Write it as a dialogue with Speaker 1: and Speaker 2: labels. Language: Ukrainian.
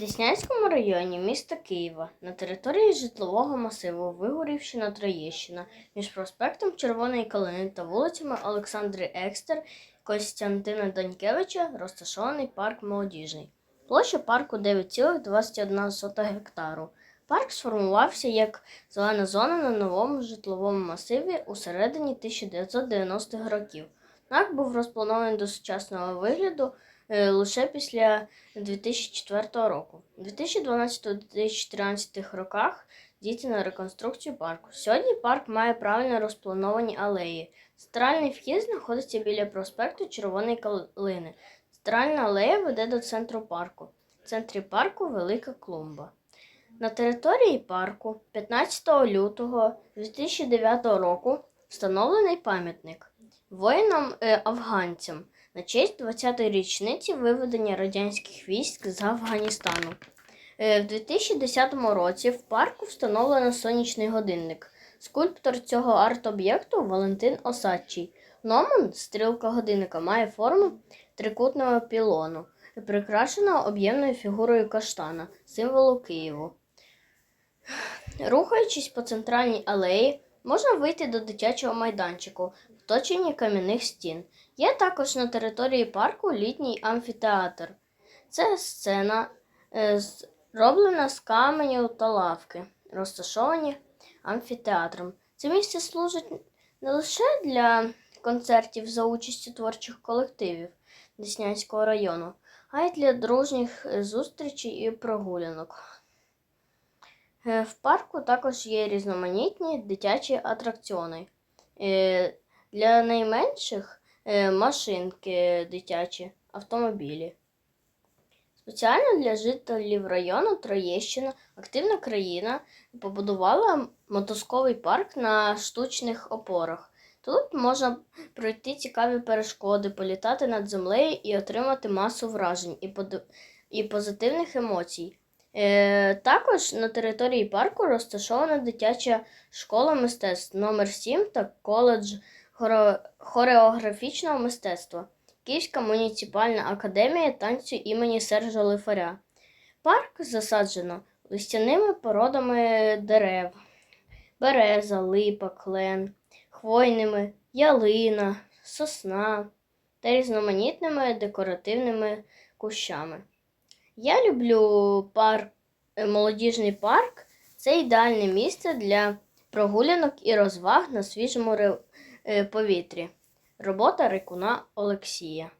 Speaker 1: Деснянському районі міста Києва на території житлового масиву Вигорівщина Троєщина між проспектом Червоної Калини та вулицями Олександри Екстер Костянтина Данькевича розташований парк молодіжний. Площа парку 9,21 гектару. Парк сформувався як зелена зона на новому житловому масиві у середині 1990-х років. Парк був розпланований до сучасного вигляду лише після 2004 року. У 2012-2013 роках діти на реконструкцію парку. Сьогодні парк має правильно розплановані алеї. Центральний вхід знаходиться біля проспекту Червоної Калини. Центральна алея веде до центру парку. В центрі парку велика клумба. На території парку 15 лютого 2009 року встановлений пам'ятник воїнам-афганцям на честь 20-ї річниці виведення радянських військ з Афганістану. Е, В 2010 році в парку встановлено сонячний годинник. Скульптор цього арт-об'єкту Валентин Осадчий. Номан, стрілка годинника, має форму трикутного пілону, прикрашеного об'ємною фігурою каштана, символу Києву. Рухаючись по центральній алеї, можна вийти до дитячого майданчику, оточення кам'яних стін. Є також на території парку літній амфітеатр. Це сцена, е, зроблена з каменю та лавки, розташовані амфітеатром. Це місце служить не лише для концертів за участю творчих колективів Деснянського району, а й для дружніх е, зустрічей і прогулянок. Е, В парку також є різноманітні дитячі атракціони. Для найменших е, машинки дитячі, автомобілі. Спеціально для жителів району Троєщина активна країна побудувала мотузковий парк на штучних опорах. Тут можна пройти цікаві перешкоди, політати над землею і отримати масу вражень і, і позитивних емоцій. Е, також на території парку розташована дитяча школа мистецтв номер 7 та коледж хореографічного мистецтва. Київська муніципальна академія танцю імені Сержа Лифаря. Парк засаджено листяними породами дерев, береза, липа, клен, хвойними, ялина, сосна та різноманітними декоративними кущами. Я люблю парк, е, молодіжний парк. Це ідеальне місце для прогулянок і розваг на свіжому е, повітрі. Робота Рикуна Олексія.